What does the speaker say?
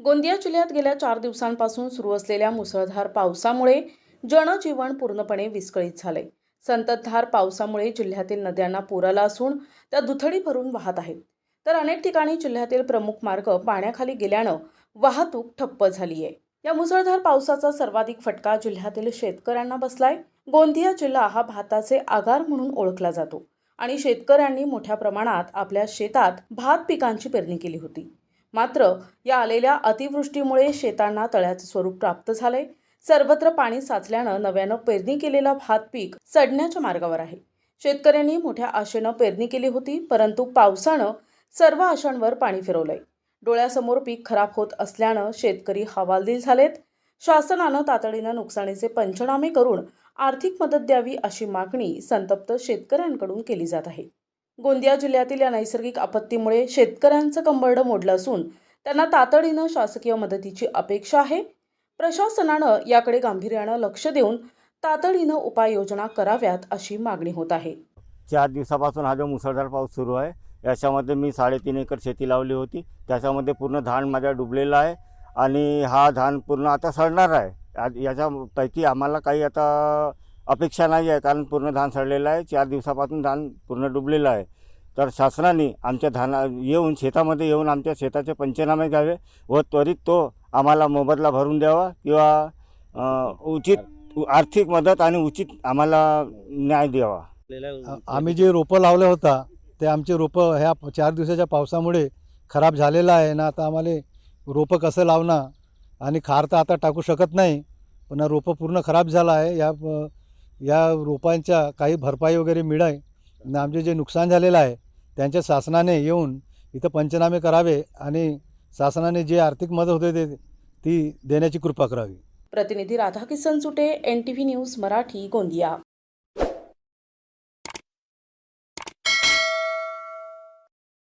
गोंदिया जिल्ह्यात गेल्या चार दिवसांपासून सुरू असलेल्या मुसळधार पावसामुळे जनजीवन पूर्णपणे विस्कळीत झाले संततधार पावसामुळे जिल्ह्यातील नद्यांना पूर आला असून त्या दुथडी भरून वाहत आहेत. तर अनेक ठिकाणी जिल्ह्यातील प्रमुख मार्ग पाण्याखाली गेल्यानं वाहतूक ठप्प झाली आहे या मुसळधार पावसाचा सर्वाधिक फटका जिल्ह्यातील शेतकऱ्यांना बसलाय. गोंदिया जिल्हा हा भाताचे आगार म्हणून ओळखला जातो आणि शेतकऱ्यांनी मोठ्या प्रमाणात आपल्या शेतात भात पिकांची पेरणी केली होती. मात्र या आलेल्या अतिवृष्टीमुळे शेतांना तळ्याचं स्वरूप प्राप्त झालंय. सर्वत्र पाणी साचल्यानं नव्यानं पेरणी केलेलं भात पीक सडण्याच्या मार्गावर आहे. शेतकऱ्यांनी मोठ्या आशेनं पेरणी केली होती परंतु पावसानं सर्व आशांवर पाणी फिरवलंय. डोळ्यासमोर पीक खराब होत असल्यानं शेतकरी हवालदिल झालेत. शासनानं तातडीनं नुकसानीचे पंचनामे करून आर्थिक मदत द्यावी अशी मागणी संतप्त शेतकऱ्यांकडून केली जात आहे. गोंदिया जिल्ह्यातील या नैसर्गिक आपत्तीमुळे शेतकऱ्यांचं कंबरडं मोडलं असून त्यांना तातडीनं शासकीय मदतीची अपेक्षा आहे. प्रशासनानं याकडे गांभीर्यानं लक्ष देऊन तातडीनं उपाययोजना कराव्यात अशी मागणी होत आहे. चार दिवसापासून हा जो मुसळधार पाऊस सुरू आहे याच्यामध्ये मी साडेतीन एकर शेती लावली होती. त्याच्यामध्ये पूर्ण धान माझ्या डुबलेला आहे आणि हा धान पूर्ण आता सडणार आहे. याच्यापैकी आम्हाला काही आता अपेक्षा नाही आहे कारण पूर्ण धान सडलेलं आहे. चार दिवसापासून धान पूर्ण डुबलेलं आहे. तर शासनाने आमच्या धाना येऊन शेतामध्ये येऊन आमच्या शेताचे पंचनामे घ्यावे व त्वरित तो आम्हाला मोबदला भरून द्यावा किंवा उचित आर्थिक मदत आणि उचित आम्हाला न्याय द्यावा. आम्ही जे रोपं लावलं होता ते आमचे रोपं ह्या चार दिवसाच्या पावसामुळे खराब झालेलं आहे ना आता आम्हाला रोपं कसं लावणं आणि खार तर आता टाकू शकत नाही पण रोपं पूर्ण खराब झालं आहे. या या रोपांच्या काही भरपाई वगैरे मिळाय आमचे जे नुकसान झालेलं आहे त्यांच्या शासनाने येऊन इथं पंचनामे करावे आणि शासनाने जे आर्थिक मदत होते ते ती देण्याची कृपा करावी. प्रतिनिधी Radhakisan Sute N T V news Marathi Gondia.